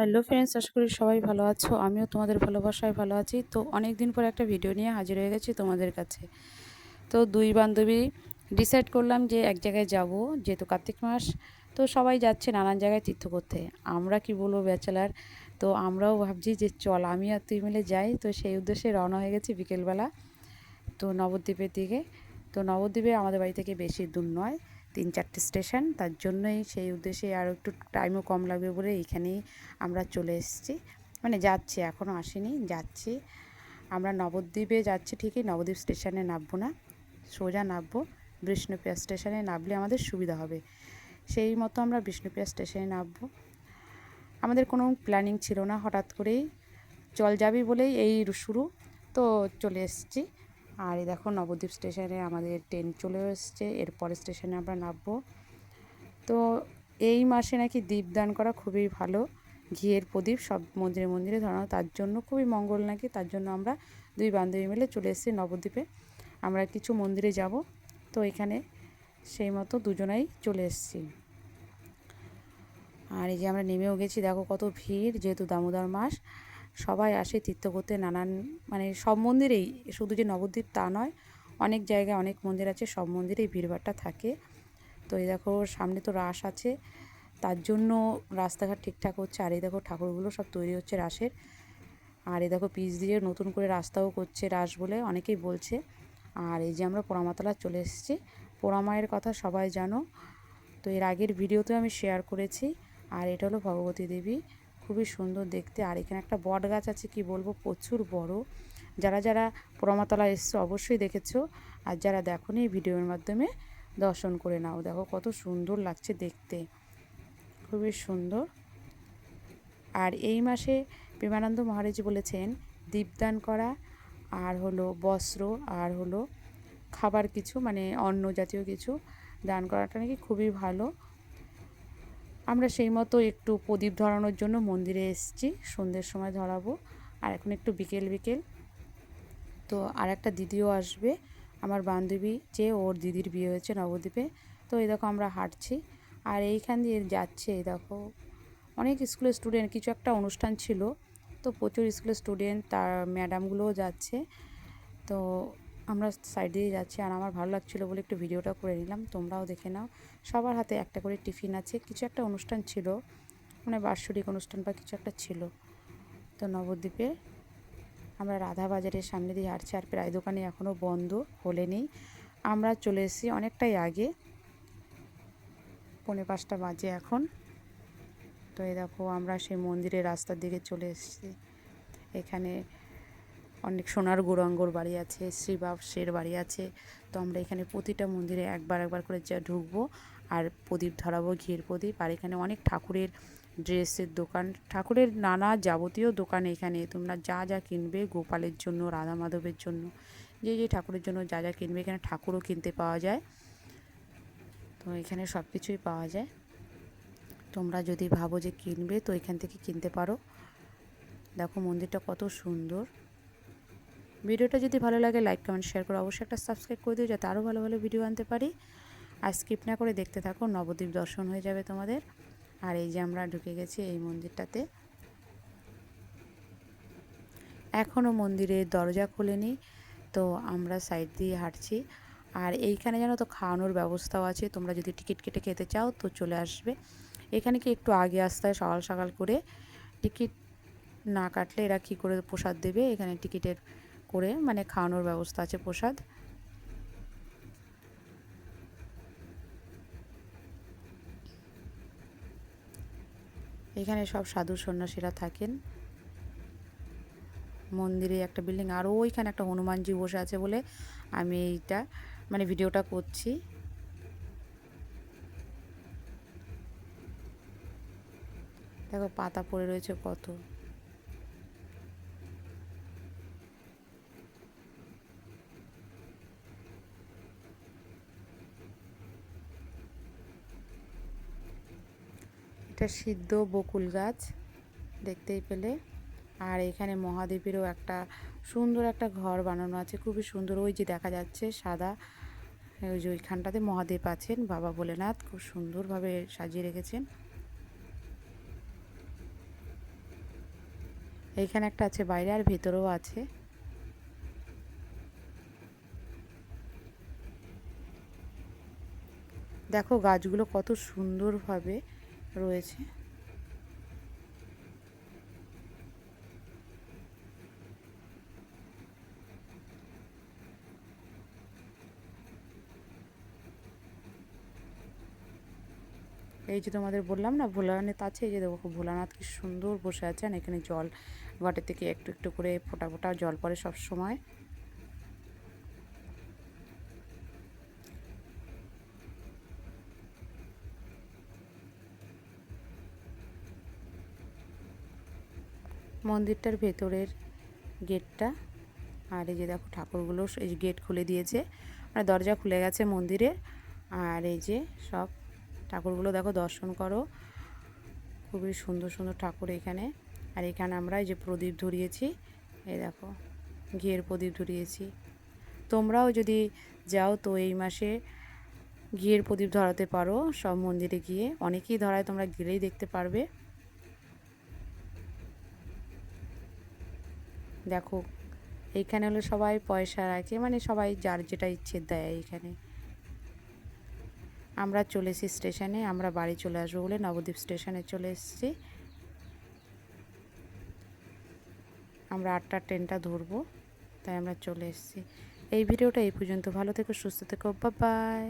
Hello friends আশা করি সবাই ভালো আছো। আমিও তোমাদের ভালোবাসায় ভালো আছি। তো অনেক দিন পর একটা ভিডিও নিয়ে হাজির হয়ে গেছি তোমাদের কাছে। তো দুই বান্ধবী ডিসাইড করলাম যে এক জায়গায় যাব, যেহেতু কার্তিক মাস। তো সবাই যাচ্ছে নানান জায়গায় তীর্থ করতে। আমরা কি বলব ব্যাচেলার? তো আমরাও ভাবছি যে চল, আমি আর তুই মিলে যাই। তো সেই উদ্দেশ্যে রওনা হয়ে গেছি বিকেলবেলা। তো নবদ্বীপের দিকে। তো নবদ্বীপে আমাদের বাড়ি থেকে বেশি দূর নয়। তিন চারটে স্টেশন, তার জন্যই সেই উদ্দেশ্যে আরও একটু টাইমও কম লাগবে বলে এইখানেই আমরা চলে এসেছি। মানে যাচ্ছি এখনও আসিনি, যাচ্ছি। আমরা নবদ্বীপে যাচ্ছি ঠিকই, নবদ্বীপ স্টেশনে নামবো না। সোজা নামবো, বিষ্ণুপ্রিয়া স্টেশনে নামলে আমাদের সুবিধা হবে। সেই মতো আমরা বিষ্ণুপ্রিয়া স্টেশনে নামবো। আমাদের কোনো প্ল্যানিং ছিল না, হঠাৎ করেই চল যাবি বলেই এই শুরু। তো চলে এসেছি। আর এই দেখো নবদ্বীপ স্টেশনে আমাদের ট্রেন চলে এসছে, এরপরে স্টেশনে আমরা নামবো। তো এই মাসে নাকি দীপদান করা খুবই ভালো, ঘিয়ের প্রদীপ সব মন্দিরে মন্দিরে ধরানো, তার জন্য খুবই মঙ্গল নাকি, তার জন্য আমরা দুই বান্ধবী মিলে চলে এসেছি নবদ্বীপে। আমরা কিছু মন্দিরে যাব, তো এখানে সেই মতো দুজনাই চলে এসেছি। আর এই যে আমরা নেমেও গেছি, দেখো কত ভিড়, যেহেতু দামোদর মাস সবাই আসে তীর্থ করতে নানান মানে সব মন্দিরেই, শুধু যে নবদ্বীপ তা নয়, অনেক জায়গায় অনেক মন্দির আছে, সব মন্দিরেই ভিড়ভাড়টা থাকে। তো এই দেখো, সামনে তো রাস আছে, তার জন্য রাস্তাঘাট ঠিকঠাক হচ্ছে, আর এই দেখো ঠাকুরগুলো সব তৈরি হচ্ছে রাসের। আর এই দেখো পিচ দিয়ে নতুন করে রাস্তাও করছে রাস বলে অনেকেই বলছে। আর এই যে আমরা পোড়ামাতলা চলে এসেছি, পোড়ামায়ের কথা সবাই জানো। তো এর আগের ভিডিওতে আমি শেয়ার করেছি, আর এটা হলো ভগবতী দেবী। খুবই সুন্দর দেখতে। আর এখানে একটা বট গাছ আছে, কি বলব? প্রচুর বড়। যারা যারা পোড়ামাতলা এসছো অবশ্যই দেখেছ। আর যারা দেখো এই ভিডিওর মাধ্যমে, দর্শন করে নাও। দেখো কত সুন্দর লাগছে দেখতে। খুবই সুন্দর। আর এই মাসে প্রেমানন্দ মহারাজ বলেছেন, দীপদান করা, আর হলো বস্ত্র, আর হলো খাবার কিছু মানে অন্ন জাতীয় কিছু দান করাটা নাকি খুবই ভালো। আমরা সেই মতো একটু প্রদীপ ধরানোর জন্য মন্দিরে এসেছি। সন্ধ্যের সময় ধরাবো। আর এখন একটু বিকেল বিকেল। তো আর একটা দিদিও আসবে। আমার বান্ধবী যে ওর দিদির বিয়ে হয়েছে নবদ্বীপে। তো এই দেখো আমরা হাঁটছি। আর এইখান দিয়ে যাচ্ছে, এই দেখো। অনেক স্কুলের স্টুডেন্ট, কিছু একটা অনুষ্ঠান ছিল। তো প্রচুর স্কুলের স্টুডেন্ট, তার ম্যাডামগুলোও যাচ্ছে। তো আমরা সাইড দিয়ে যাচ্ছি আর আমার ভালো লাগছিল বলে একটু ভিডিওটা করে নিলাম। তোমরাও দেখে নাও। সবার হাতে একটা করে টিফিন আছে। কিছু একটা অনুষ্ঠান ছিল মানে বার্ষিক অনুষ্ঠান বা কিছু একটা ছিল। তো নবদ্বীপে আমরা রাধা বাজারের সামনে দিয়ে হাঁটছি আর প্রায় দোকানে এখনও বন্ধ নেই। আমরা চলে এসেছি অনেকটাই আগে। পৌনে পাঁচটা বাজে এখন। তো এই দেখো, আমরা সেই মন্দিরের রাস্তার দিকে চলে এসেছি। এখানে অনেক সোনার গৌরাঙ্গর বাড়ি আছে শ্রীবাবসের বাড়ি আছে। তো আমরা এখানে প্রতিটা মন্দিরে একবার একবার করে যা ঢুকবো আর প্রদীপ ধরাবো ঘির প্রদীপ। আর এখানে অনেক ঠাকুরের ড্রেসের দোকান। ঠাকুরের নানা যাবতীয় দোকান এখানে। তোমরা যা যা কিনবে গোপালের জন্য রাধা মাধবের জন্য, যে যে ঠাকুরের জন্য যা যা কিনবে এখানে ঠাকুরও কিনতে পাওয়া যায়। তো এখানে সব কিছুই পাওয়া যায়। তোমরা যদি ভাবো যে কিনবে, তো এখান থেকে কিনতে পারো। দেখো মন্দিরটা কত সুন্দর। ভিডিওটা যদি ভালো লাগে লাইক কমেন্ট শেয়ার করো অবশ্যই একটা সাবস্ক্রাইব করে দিও যাতে আরও ভালো ভালো ভিডিও আনতে পারি। আর স্কিপ না করে দেখতে থাকো, নবদ্বীপ দর্শন হয়ে যাবে তোমাদের। আর এই যে আমরা ঢুকে গেছি এই মন্দিরটাতে। এখনও মন্দিরের দরজা খোলেনি, তো আমরা সাইড দিয়ে হাঁটছি। আর এইখানে যেন তো খাওয়ানোর ব্যবস্থাও আছে, তোমরা যদি টিকিট কেটে খেতে চাও তো চলে আসবে। এখানে কি একটু আগে আসতে হয় সকাল সকাল করে, টিকিট না কাটলে এরা কী করে প্রসাদ দেবে? এখানে টিকিটের করে মানে খাওয়ানোর ব্যবস্থা আছে প্রসাদ। এখানে সব সাধু সন্ন্যাসীরা থাকেন। মন্দিরে একটা বিল্ডিং আর ওইখানে একটা হনুমানজি বসে আছে বলে আমি এইটা মানে ভিডিওটা করছি। দেখো পাতা পড়ে রয়েছে কত। একটা সিদ্ধ বকুল গাছ দেখতেই পেলে। আর এখানে মহাদেবেরও একটা সুন্দর একটা ঘর বানানো আছে, খুবই সুন্দর। ওই যে দেখা যাচ্ছে সাদা, ওই যে ওইখানটাতে মহাদেব আছেন, বাবা ভোলেনাথ খুব সুন্দরভাবে সাজিয়ে রেখেছেন। এইখানে একটা আছে, বাইরে আর ভেতরেও আছে। দেখো গাছগুলো কত সুন্দরভাবে রয়েছে। এই যে তোমাদের বললাম না, ভোলানাথ আছে, এই যে দেখো ভোলানাথ কি সুন্দর বসে আছেন। এখানে জল ঘাটের থেকে একটু একটু করে ফোটা ফোটা জল পড়ে সব সময় মন্দিরটার ভেতরের গেটটা। আর এই যে দেখো ঠাকুরগুলো এই গেট খুলে দিয়েছে। মানে দরজা খুলে গেছে মন্দিরের আর এই যে সব ঠাকুরগুলো দেখো দর্শন করো। খুবই সুন্দর সুন্দর ঠাকুর এখানে। আর এখানে আমরা এই যে প্রদীপ ধরিয়েছি। এই দেখো, ঘিয়ের প্রদীপ ধরিয়েছি। তোমরাও যদি যাও তো এই মাসে ঘিয়ের প্রদীপ ধরাতে পারো। সব মন্দিরে গিয়ে। অনেকেই ধরায়, তোমরা গেলেই দেখতে পারবে। দেখো এইখানে হলো সবাই পয়সা রাখে মানে সবাই যার যেটা ইচ্ছে দেয় এইখানে আমরা চলে এসেছি স্টেশনে, আমরা বাড়ি চলে আসব বলে নবদ্বীপ স্টেশনে চলে এসেছি। আমরা আটটার ট্রেনটা ধরবো, তাই আমরা চলে এসেছি। এই ভিডিওটা এই পর্যন্ত, ভালো থেকো, সুস্থ থেকো বা বাই